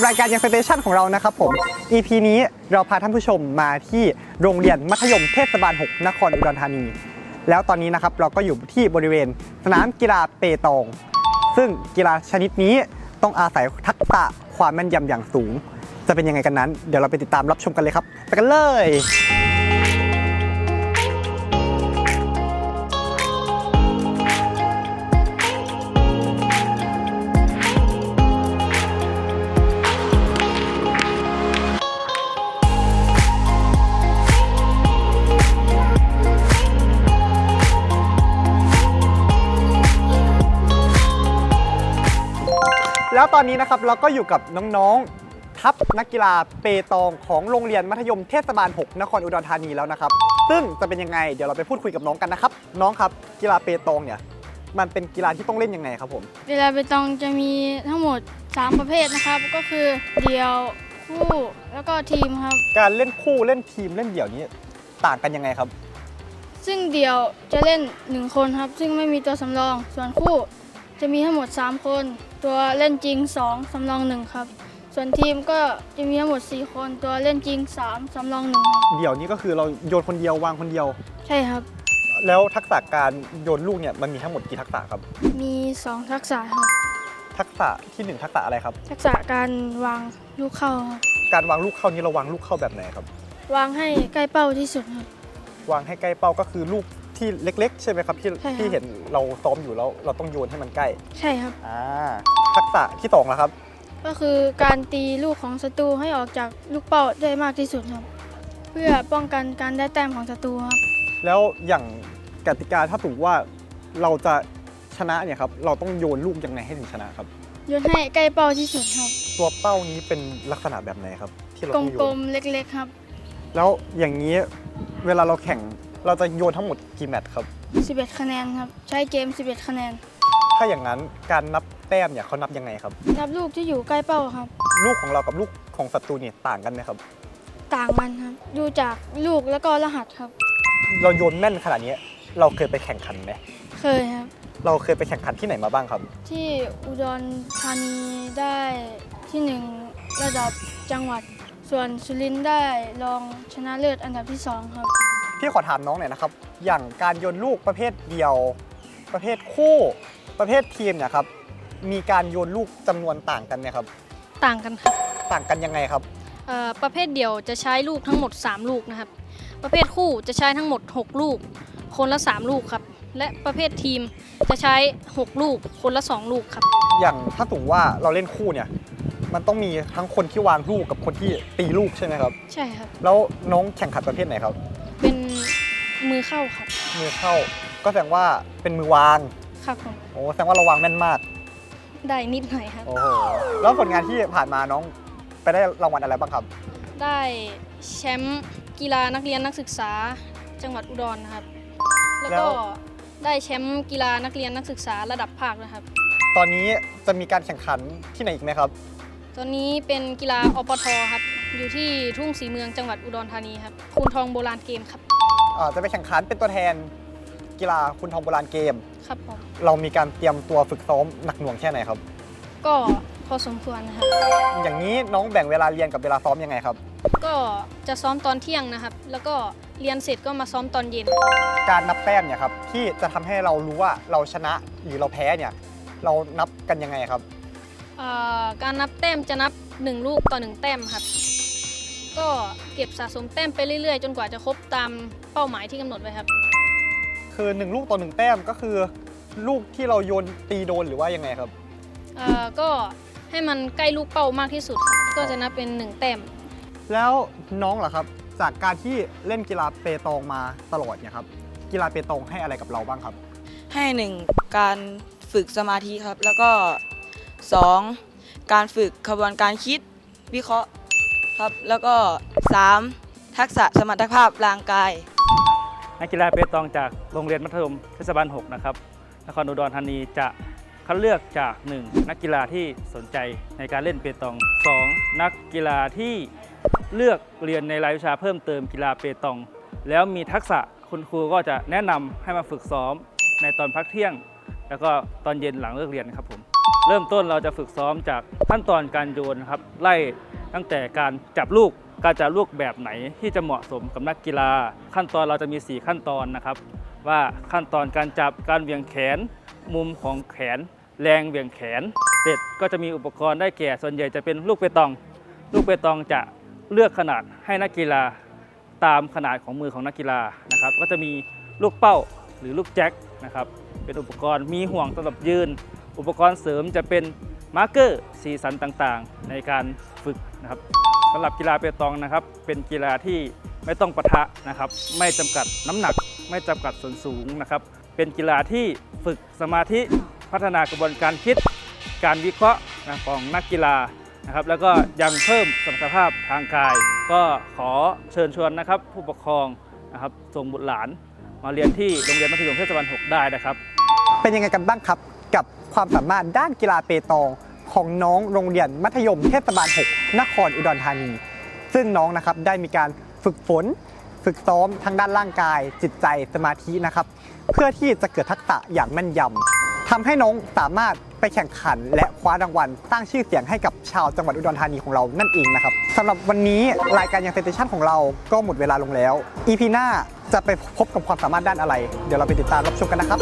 กับรายการยังสเตชันของเรานะครับผม EP นี้เราพาท่านผู้ชมมาที่โรงเรียนมัธยมเทศบาล 6 นครอุดรธานี แล้วตอนนี้นะครับเราก็อยู่ที่บริเวณสนามกีฬาเปตอง ซึ่งกีฬาชนิดนี้ต้องอาศัยทักษะความแม่นยำอย่างสูง จะเป็นยังไงกันนั้น เดี๋ยวเราไปติดตามรับชมกันเลยครับ ไปกันเลย แล้วตอนนี้นะครับเราก็อยู่กับน้องๆ ทัพนักกีฬาเปตองของโรงเรียนมัธยมเทศบาล 6 นครอุดรธานีแล้วนะครับ ซึ่งจะเป็นยังไงเดี๋ยวเราไปพูดคุยกับน้องกันนะครับ น้องครับกีฬาเปตองเนี่ยมันเป็นกีฬาที่ต้องเล่นยังไงครับผม เวลาไปตองจะมีทั้งหมด 3 ประเภทนะครับ ก็คือเดี่ยวคู่แล้วก็ทีมครับ การเล่นคู่เล่นทีมเล่นเดี่ยวนี้ต่างกันยังไงครับ ซึ่งเดี่ยวจะเล่น 1 คนครับ ซึ่งไม่มีตัวสำรอง ส่วนคู่ จะมีทั้งหมด 3 คน ตัวเล่นจริง 2 สำรอง 1 ครับ ส่วนทีมก็จะมีทั้งหมด 4 คน ตัวเล่นจริง 3 สำรอง1ครับเดี่ยวนี้ก็คือเราโยนคนเดียววางคนเดียวใช่ครับ แล้วทักษะการโยนลูกเนี่ยมันมีทั้งหมดกี่ทักษะครับ มี 2 ทักษะครับ ทักษะทีหนึ่1ทักษะอะไรครับ ทักษะการวางลูกเข้าครับการวางลูกเข้านี้เราวางลูกเข้าแบบไหนครับ วางให้ใกล้เป้าที่สุดครับ วางให้ใกล้เป้าก็คือลูก ที่เล็ก ๆ ใช่ไหมครับที่ใช่ครับ ที่เห็นเราซ้อมอยู่แล้วเราต้องโยนให้มันใกล้ใช่ครับ อ่าทักษะที่สองแล้วครับ ก็คือการตีลูกของศัตรูให้ออกจากลูกเป้าได้มากที่สุดครับ เพื่อป้องกันการได้แต้มของศัตรูครับ แล้วอย่างกติกาถ้าถูกว่าเราจะชนะเนี่ยครับเราต้องโยนลูกยังไงให้ถึงชนะครับ โยนให้ใกล้เป้าที่สุดครับ ตัวเป้านี้เป็นลักษณะแบบไหนครับ ที่เรากต้องโยลนมๆเล็กๆครับ แล้วอย่างนี้เวลาเราแข่ง เราจะโยนทั้งหมดกี่แมตช์ครับ 11 คะแนนครับ ใช้เกม 11 คะแนน ถ้าอย่างนั้นการนับแต้มเนี่ยเขานับยังไงครับ นับลูกที่อยู่ใกล้เป้าครับ ลูกของเรากับลูกของศัตรูเนี่ยต่างกันไหมครับ ต่างกันครับ ดูจากลูกแล้วก็รหัสครับ เราโยนแม่นขนาดนี้ เราเคยไปแข่งขันไหมเคยครับ เราเคยไปแข่งขันที่ไหนมาบ้างครับ ที่อุดรธานีได้ที่หนึ่งระดับจังหวัด ส่วนสุรินทร์ได้รองชนะเลิศอันดับที่สองครับ พี่ขอถามน้องหน่อยนะครับ อย่างการโยนลูกประเภทเดียว ประเภทคู่ ประเภททีมเนี่ยครับ มีการโยนลูกจำนวนต่างกันไหมครับ ต่างกันครับต่างกันยังไงครับ เอ่อประเภทเดี่ยวจะใช้ลูกทั้งหมด 3 ลูกนะครับ ประเภทคู่จะใช้ทั้งหมด 6 ลูก คนละ 3 ลูกครับ และประเภททีมจะใช้ 6 ลูก คนละ 2 ลูกครับ อย่างถ้าสมมติว่าเราเล่นคู่เนี่ย มันต้องมีทั้งคนที่วางลูกกับคนที่ตีลูกใช่ไหมครับ ใช่ครับ แล้วน้องแข่งขันประเภทไหนครับเป็น มือเข้าครับมือเข้า ก็แสดงว่าเป็นมือวาง ครับผมโอ้แสดงว่าเราวางแม่นมาก ได้นิดหน่อยครับ โอ้โห แล้วผลงานที่ผ่านมาน้องไปได้รางวัลอะไรบ้างครับ ได้แชมป์กีฬานักเรียนนักศึกษาจังหวัดอุดรนะครับ แล้วแล้ก็วได้แชมป์กีฬานักเรียนนักศึกษาระดับภาคนะครับ ตอนนี้จะมีการแข่งขันที่ไหนอีกไหมครับ ตอนนี้เป็นกีฬาอปทครับ อยู่ที่ทุ่งสีเมืองจังหวัดอุดรธานีครับคูณทองโบราณเกมครับ อ่าจะไปแข่งขันเป็นตัวแทนกีฬาคุณทองโบราณเกม ครับผมเรามีการเตรียมตัวฝึกซ้อมหนักหน่วงแค่ไหนครับ ก็พอสมควรนะครับ อย่างนี้น้องแบ่งเวลาเรียนกับเวลาซ้อมยังไงครับ ก็จะซ้อมตอนเที่ยงนะครับ แล้วก็เรียนเสร็จก็มาซ้อมตอนเย็น การนับแต้มเนี่ยครับที่จะทำให้เรารู้ว่าเราชนะหรือเราแพ้เนี่ยเรานับกันยังไงครับ เอ่อการนับแต้มจะนับ 1 ลูกต่อ 1 แต้มครับ ก็เก็บสะสมแต้มไปเรื่อยๆ จนกว่าจะครบตามเป้าหมายที่กำหนดไว้ครับ คือ 1 ลูกต่อ1แต้มก็คือ ลูกที่เราโยนตีโดนหรือว่ายังไงครับ เอ่อก็ให้มันใกล้ลูกเป้ามากที่สุดครับก็จะนับเป็น 1 แต้ม แล้วน้องล่ะครับ จากการที่เล่นกีฬาเปตองมาตลอดเนี่ยครับกีฬาเปตองให้อะไรกับเราบ้างครับ ให้หนึ่งการฝึกสมาธิครับ แล้วก็สองการฝึกขบวนการคิดวิเคราะห์ ครับ แล้วก็สามทักษะสมรรถภาพร่างกาย นักกีฬาเปตองจากโรงเรียนมัธยมเทศบาล 6 นะครับ นครอุดรธานีจะคัดเลือกจาก 1 นักกีฬาที่สนใจในการเล่นเปตอง 2 นักกีฬาที่เลือกเรียนในรายวิชาเพิ่มเติมกีฬาเปตอง แล้วมีทักษะคุณครูก็จะแนะนำให้มาฝึกซ้อมในตอนพักเที่ยง แล้วก็ตอนเย็นหลังเลิกเรียนครับผม เริ่มต้นเราจะฝึกซ้อมจากขั้นตอนการโยนนะครับ ไล่ ตั้งแต่การจับลูกการจับลูกแบบไหนที่จะเหมาะสมกับนักกีฬา ขั้นตอนเราจะมี 4 ขั้นตอนนะครับ ว่าขั้นตอนการจับการเหวี่ยงแขน มุมของแขน แรงเหวี่ยงแขน เสร็จก็จะมีอุปกรณ์ได้แก่ส่วนใหญ่จะเป็นลูกเปตอง ลูกเปตองจะเลือกขนาดให้นักกีฬาตามขนาดของมือของนักกีฬานะครับก็จะมีลูกเป้าหรือลูกแจ็คนะครับเป็นอุปกรณ์มีห่วงสำหรับยืน อุปกรณ์เสริมจะเป็น มาร์กเกอร์สีสันต่างๆ ในการฝึกนะครับสำหรับกีฬาเปตองนะครับ เป็นกีฬาที่ไม่ต้องปะทะนะครับ ไม่จำกัดน้ำหนัก ไม่จำกัดส่วนสูงนะครับ เป็นกีฬาที่ฝึกสมาธิพัฒนากระบวนการคิด การวิเคราะห์นะของนักกีฬานะครับ แล้วก็ยังเพิ่มสมรรถภาพทางกาย ก็ขอเชิญชวนนะครับ ผู้ปกครองนะครับส่งบุตรหลาน มาเรียนที่โรงเรียนมัธยมเทศบาล 6 ได้นะครับ เป็นยังไงกันบ้างครับ ความสามารถด้านกีฬาเปตอง ของน้องโรงเรียนมัธยมเทศบาล 6 นครอุดรธานี ซึ่งน้องนะครับได้มีการฝึกฝน ฝึกซ้อมทั้งด้านร่างกาย จิตใจสมาธินะครับ เพื่อที่จะเกิดทักษะอย่างแม่นยำทำให้น้องสามารถไปแข่งขันและคว้ารางวัลสร้างชื่อเสียงให้กับชาวจังหวัดอุดรธานีของเรานั่นเองนะครับสำหรับวันนี้รายการยังเซนเตชันของเราก็หมดเวลาลงแล้ว EP หน้าจะไปพบกับความสามารถด้านอะไร เดี๋ยวเราไปติดตามรับชมกันนะครับ